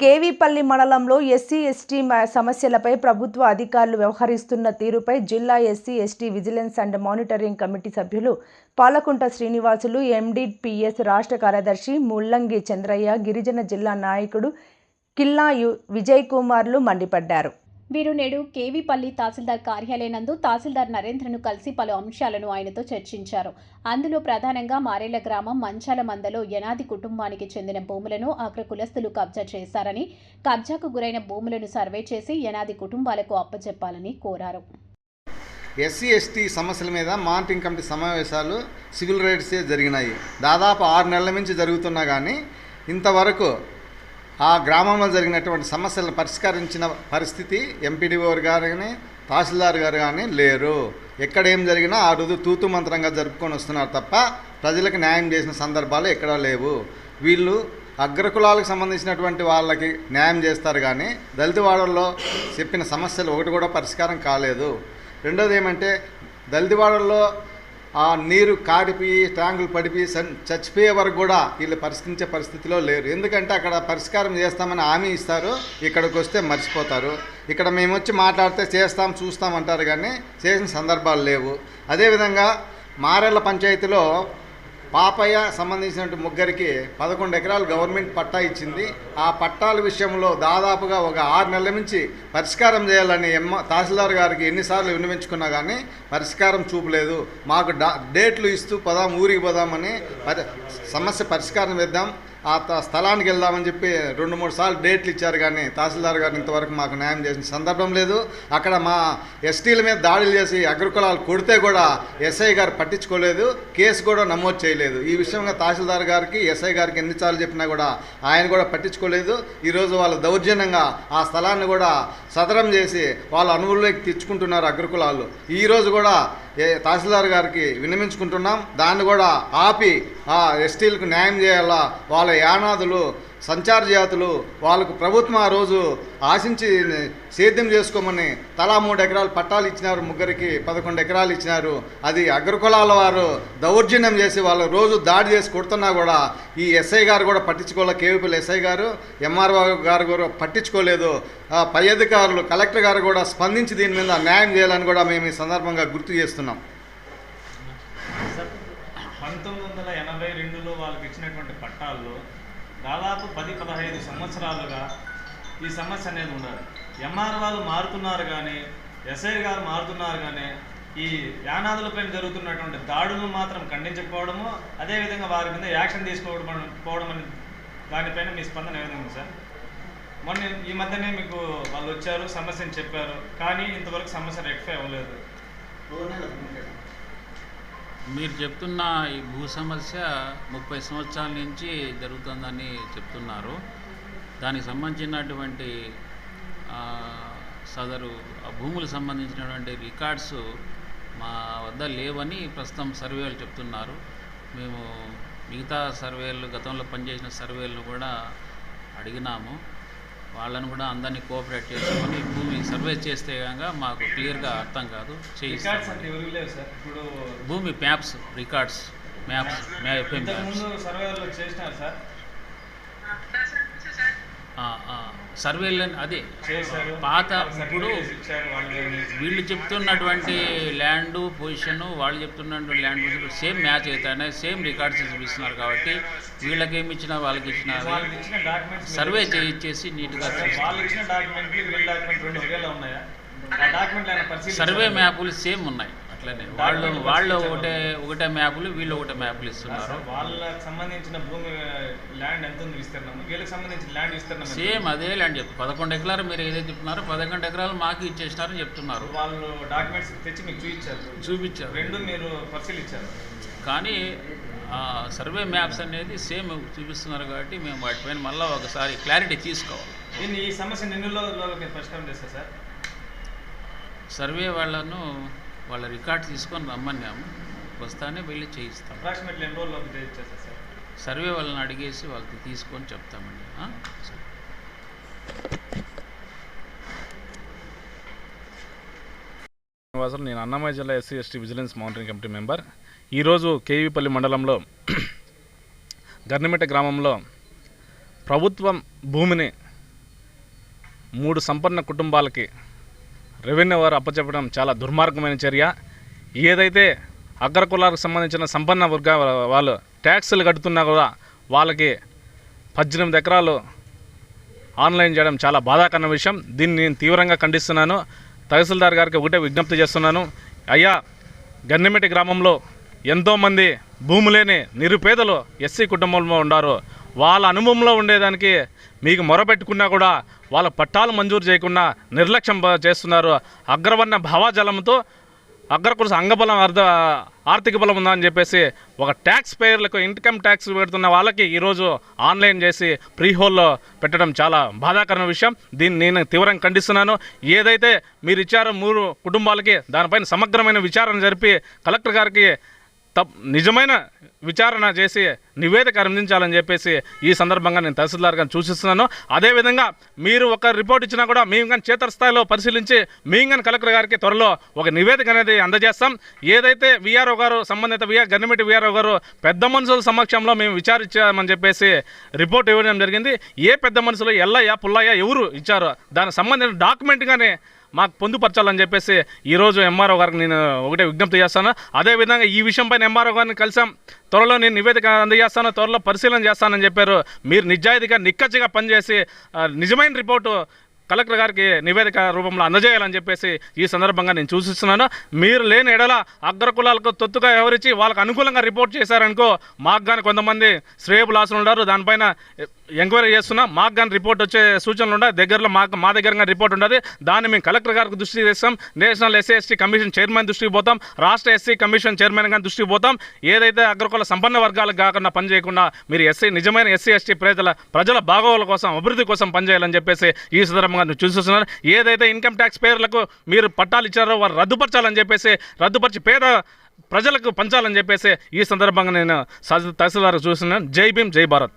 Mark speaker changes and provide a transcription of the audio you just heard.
Speaker 1: కేవీపల్లి మండలంలో SC ST సమస్యలపై ప్రభుత్వ అధికారులు వ్యవహరిస్తున్న తీరుపై జిల్లా SC ST vigilance and monitoring committee సభ్యులు పాలకుంట శ్రీనివాసులు ఎండిపిఎస్ రాష్ట్ర కార్యదర్శి ముల్లంగి చంద్రయ్య గిరిజన జిల్లా నాయకుడు కిల్లా విజయ్ కుమార్లు మండిపడ్డారు.
Speaker 2: వీరు నేడు కేవీపల్లి తహసీల్దార్ కార్యాలయనందు తహసీల్దార్ నరేంద్రను కలిసి పలు అంశాలను ఆయనతో చర్చించారు. అందులో ప్రధానంగా మారేళ్ళ గ్రామం మంచాల మందలో యనాది కుటుంబానికి చెందిన భూములను అగ్ర కులస్తులు కబ్జా చేశారని కబ్జాకు గురైన భూములను సర్వే చేసి యనాది కుటుంబాలకు అప్పచెప్పాలని కోరారు.
Speaker 3: ఎస్సీ ఎస్టీ సమస్యల మీద మానిటరింగ్ కమిటీ సమావేశాలు సివిల్ రైట్సే జరిగినాయి. దాదాపు ఆరు నెలల నుంచి జరుగుతున్నా కానీ ఇంతవరకు ఆ గ్రామంలో జరిగినటువంటి సమస్యలను పరిష్కరించిన పరిస్థితి ఎంపీడీఓ గారు కానీ తహసీల్దార్ గారు కానీ లేరు. ఎక్కడ ఏం జరిగినా ఆ రోజు తూతు మంత్రంగా జరుపుకొని వస్తున్నారు తప్ప ప్రజలకు న్యాయం చేసిన సందర్భాలు ఎక్కడా లేవు. వీళ్ళు అగ్రకులాలకు సంబంధించినటువంటి వాళ్ళకి న్యాయం చేస్తారు కానీ దళిత వాడల్లో చెప్పిన సమస్యలు ఒకటి కూడా పరిష్కారం కాలేదు. రెండోది ఏమంటే దళితవాడల్లో ఆ నీరు కారిపోయి ట్యాంకులు పడిపోయి సన్ చచ్చిపోయే వరకు కూడా వీళ్ళు పరిష్కరించే పరిస్థితిలో లేరు. ఎందుకంటే అక్కడ పరిష్కారం చేస్తామని హామీ ఇస్తారు. ఇక్కడికి వస్తే మర్చిపోతారు. ఇక్కడ మేము వచ్చి మాట్లాడితే చేస్తాం చూస్తాం అంటారు కానీ చేసిన సందర్భాలు లేవు. అదేవిధంగా మారెళ్ళ పంచాయతీలో పాపయ్య సంబంధించినటువంటి ముగ్గురికి పదకొండు ఎకరాలు గవర్నమెంట్ పట్టా ఇచ్చింది. ఆ పట్టాల విషయంలో దాదాపుగా ఒక ఆరు నెలల నుంచి పరిష్కారం చేయాలని ఎమ్మ తహసీల్దార్ గారికి ఎన్నిసార్లు విన్నవించుకున్నా కానీ పరిష్కారం చూపలేదు. మాకు డేట్లు ఇస్తూ పోదాం ఊరికి పోదామని పరి సమస్య పరిష్కారం చేద్దాం. ఆ త- స్థలానికి వెళ్దామని చెప్పి రెండు మూడు సార్లు డేట్లు ఇచ్చారు కానీ తహసీల్దార్ గారు ఇంతవరకు మాకు న్యాయం చేసిన సందర్భం లేదు. అక్కడ మా ఎస్టీల మీద దాడులు చేసి అగ్రకులాలు కొడితే కూడా ఎస్ఐ గారు పట్టించుకోలేదు. కేసు కూడా నమోదు చేయలేదు. ఈ విషయంగా తహసీల్దార్ గారికి ఎస్ఐ గారికి ఎన్నిసార్లు చెప్పినా కూడా ఆయన కూడా పట్టించుకోలేదు. ఈరోజు వాళ్ళు దౌర్జన్యంగా ఆ స్థలాన్ని కూడా సదరం చేసి వాళ్ళ అనువుల్లోకి తెచ్చుకుంటున్నారు అగ్రకులాలు. ఈరోజు కూడా ఏ తహసీల్దార్ గారికి విన్నమించుకుంటున్నాం దాన్ని కూడా ఆపి ఆ ఎస్టీలకు న్యాయం చేయాలా వాళ్ళ యానాదులు సంచార జాతులు వాళ్ళకు ప్రభుత్వం ఆ రోజు ఆశించి సేద్యం చేసుకోమని తలా మూడు ఎకరాలు పట్టాలు ఇచ్చినారు ముగ్గురికి పదకొండు ఎకరాలు ఇచ్చినారు. అది అగ్రకులాల వారు దౌర్జన్యం చేసి వాళ్ళు రోజు దాడి చేసి కొడుతున్నా కూడా ఈ ఎస్ఐ గారు కూడా పట్టించుకోలే కేవీపీల ఎస్ఐ గారు ఎంఆర్ఓ గారు కూడా పట్టించుకోలేదు. పై అధికారులు కలెక్టర్ గారు కూడా స్పందించి దీని మీద న్యాయం చేయాలని కూడా మేము ఈ సందర్భంగా గుర్తు చేస్తున్నాం.
Speaker 4: పంతొమ్మిది వందల ఎనభై రెండులో వాళ్ళకి ఇచ్చినటువంటి పట్టాల్లో దాదాపు పది పదహైదు సంవత్సరాలుగా ఈ సమస్య అనేది ఉండదు ఎంఆర్ వాళ్ళు మారుతున్నారు కానీ ఎస్ఐ గారు మారుతున్నారు కానీ ఈ యానాదులపై జరుగుతున్నటువంటి దాడులను మాత్రం ఖండించకపోవడము అదేవిధంగా వారి మీద యాక్షన్ తీసుకోవడం పోవడం అనే దానిపైన మీ స్పందన ఏ విధంగా సార్? మొన్న ఈ మధ్యనే మీకు వాళ్ళు వచ్చారు సమస్యని చెప్పారు కానీ ఇంతవరకు సమస్య రెక్టిఫై అవ్వలేదు.
Speaker 5: మీరు చెప్తున్న ఈ భూ సమస్య ముప్పై సంవత్సరాల నుంచి జరుగుతుందని చెప్తున్నారు. దానికి సంబంధించినటువంటి సదరు ఆ భూములకు సంబంధించినటువంటి రికార్డ్స్ మా వద్ద లేవని ప్రస్తుతం సర్వేలు చెప్తున్నారు. మేము మిగతా సర్వేలు గతంలో పనిచేసిన సర్వేలను కూడా అడిగినాము. వాళ్ళని కూడా అందరినీ కోఆపరేట్ చేసుకొని భూమి సర్వే చేస్తే కనుక మాకు క్లియర్గా అర్థం కాదు.
Speaker 4: రికార్డ్స్
Speaker 5: చేయిస్తాం భూమి మ్యాప్స్ రికార్డ్స్ మ్యాప్స్ మ్యాప్
Speaker 4: ఇంతకు
Speaker 5: మ్యాప్స్
Speaker 4: ముందు సర్వేలో చేసినారు సార్
Speaker 5: సర్వేలు అదే పాత ఇప్పుడు
Speaker 4: వాళ్ళు
Speaker 5: చెప్తున్నటువంటి ల్యాండ్ పొజిషన్ వాళ్ళు చెప్తున్నటువంటి ల్యాండ్ పొజిషన్ సేమ్ మ్యాచ్ అవుతాయి సేమ్ రికార్డ్స్ చూపిస్తున్నారు కాబట్టి వీళ్ళకి ఏమి ఇచ్చినా వాళ్ళకి ఇచ్చినా సర్వే చేయించేసి నీట్గా సర్వే మ్యాపులు సేమ్ ఉన్నాయి. అట్లనే. వాళ్ళు వాళ్ళు ఒకటే ఒకటే మ్యాపులు వీళ్ళు ఒకటే మ్యాపులు ఇస్తున్నారు.
Speaker 4: వాళ్ళకి సంబంధించిన భూమి ల్యాండ్ ఎంత ఉంది విస్తీర్ణం? వీళ్ళకి సంబంధించిన ల్యాండ్ విస్తీర్ణం?
Speaker 5: సేమ్ అదే ల్యాండ్ చెప్తారు పదకొండు ఎకరాలు మీరు ఏదైతే చెప్తున్నారో పదకొండు ఎకరాలు మాకు ఇచ్చేసినారని చెప్తున్నారు.
Speaker 4: వాళ్ళు డాక్యుమెంట్స్ తెచ్చి మీకు చూపించారు.
Speaker 5: చూపించారు.
Speaker 4: రెండు మీరు పరిశీలించారు.
Speaker 5: కానీ సర్వే మ్యాప్స్ అనేది సేమ్ చూపిస్తున్నారు కాబట్టి మేము వాటిపైన మళ్ళీ ఒకసారి క్లారిటీ తీసుకోవాలి.
Speaker 4: దీన్ని ఈ సమస్య మీరు పరిష్కారం చేస్తారు సార్.
Speaker 5: సర్వే వాళ్ళను వాళ్ళ రికార్డ్ తీసుకొని రమ్మన్నాము వస్తానే వెళ్ళి చేయిస్తాం.
Speaker 4: అప్రాక్సిమేట్లీ ఎన్ని రోజుల్లో చేస్తారు సార్?
Speaker 5: సర్వే వాళ్ళని అడిగేసి వాళ్ళకి తీసుకొని చెప్తామండి? సరే.
Speaker 6: శ్రీనివాసులు నేను అన్నమయ్య జిల్లా SC ST vigilance monitoring committee member. ఈరోజు కేవీపల్లి మండలంలో గర్నిమిట్ట గ్రామంలో ప్రభుత్వం భూమిని మూడు సంపన్న కుటుంబాలకి రెవెన్యూ వారు అప్పచెప్పడం చాలా దుర్మార్గమైన చర్య. ఏదైతే అగ్ర కులాలకు సంబంధించిన సంపన్న వర్గ వాళ్ళు ట్యాక్సులు కడుతున్నా కూడా వాళ్ళకి పద్దెనిమిది ఎకరాలు ఆన్లైన్ చేయడం చాలా బాధాకరమైన విషయం. దీన్ని నేను తీవ్రంగా ఖండిస్తున్నాను. తహసీల్దార్ గారికి ఒకటే విజ్ఞప్తి చేస్తున్నాను. అయ్యా గన్నెమిటి గ్రామంలో ఎంతోమంది భూమి లేని నిరుపేదలు ఎస్సీ కుటుంబంలో ఉన్నారు వాళ్ళ అనుభవంలో ఉండేదానికి మీకు మొరపెట్టుకున్నా కూడా వాళ్ళ పట్టాలు మంజూరు చేయకుండా నిర్లక్ష్యం బ- చేస్తున్నారు. అగ్రవర్ణ భావాజలంతో అగ్రకుల అంగబలం అర్ధ ఆర్థిక బలం ఉందని చెప్పేసి ఒక ట్యాక్స్ పేర్లకు ఇన్కమ్ ట్యాక్స్ పెడుతున్న వాళ్ళకి ఈరోజు ఆన్లైన్ చేసి ప్రీ హోల్లో పెట్టడం చాలా బాధాకరమైన విషయం. దీన్ని నేను తీవ్రంగా ఖండిస్తున్నాను. ఏదైతే మీరు ఇచ్చారో మూడు కుటుంబాలకి దానిపైన సమగ్రమైన విచారణ జరిపి కలెక్టర్ గారికి తప్ నిజమైన విచారణ చేసి నివేదిక అందించాలని చెప్పేసి ఈ సందర్భంగా నేను తహసీల్దార్ గారిని సూచిస్తున్నాను అదేవిధంగా మీరు ఒక రిపోర్ట్ ఇచ్చినా కూడా మేము కానీ క్షేత్రస్థాయిలో పరిశీలించి మేము కానీ కలెక్టర్ గారికి త్వరలో ఒక నివేదిక అనేది అందజేస్తాం. ఏదైతే విఆర్ఓ గారు సంబంధిత విఆర్ గన్నమిటి విఆర్ఓ గారు పెద్ద మనుషుల సమక్షంలో మేము విచారించామని చెప్పేసి రిపోర్ట్ ఇవ్వడం జరిగింది. ఏ పెద్ద మనుషులు ఎల్లయ్య పుల్లయ్య ఎవరు ఇచ్చారో దానికి సంబంధించిన డాక్యుమెంట్ కానీ మాకు పొందుపరచాలని చెప్పేసి ఈరోజు ఎంఆర్ఓ గారికి నేను ఒకటే విజ్ఞప్తి చేస్తాను. అదేవిధంగా ఈ విషయంపైన ఎంఆర్ఓ గారిని కలిసాం. త్వరలో నేను నివేదిక అందజేస్తాను. త్వరలో పరిశీలన చేస్తానని చెప్పారు. మీరు నిజాయితీగా నిక్కచ్చిగా పనిచేసి నిజమైన రిపోర్టు కలెక్టర్ గారికి నివేదిక రూపంలో అందజేయాలని చెప్పేసి ఈ సందర్భంగా నేను సూచిస్తున్నాను. మీరు లేని ఎడల అగ్రకులాలకు తొత్తుగా ఎవరిచ్చి వాళ్ళకు అనుకూలంగా రిపోర్ట్ చేశారనుకో మాకు కానీ కొంతమంది శ్రేయబులాసులు ఉన్నారు. దానిపైన ఎంక్వైరీ చేస్తున్నాం. మాకు కానీ రిపోర్ట్ వచ్చే సూచనలు ఉండవు దగ్గరలో మాకు మా దగ్గర కానీ రిపోర్ట్ ఉండదు. దాన్ని మేము కలెక్టర్ గారికి దృష్టికి తెస్తాం. National SC ST commission chairman దృష్టికి పోతాం. రాష్ట్ర ఎస్సీ కమిషన్ చైర్మన్ కానీ దృష్టికి పోతాం. ఏదైతే అగ్రకుల సంపన్న వర్గాలకు కాకుండా పనిచేయకుండా మీరు ఎస్సీ నిజమైన ఎస్సీ ఎస్టీ ప్రజల ప్రజల బాగోగుల కోసం అభివృద్ధి కోసం పనిచేయాలని చెప్పేసి ఈ సందర్భంగా నేను ఏదైతే ఇన్కమ్ ట్యాక్స్ పేర్లకు మీరు పట్టాలు ఇచ్చారో వారు రద్దుపరచాలని చెప్పేసి రద్దుపరిచి పేద ప్రజలకు పంచాలని చెప్పేసి ఈ సందర్భంగా నేను తహసీల్దార్ చూస్తున్నాను. జై భీమ్ జై భారత్.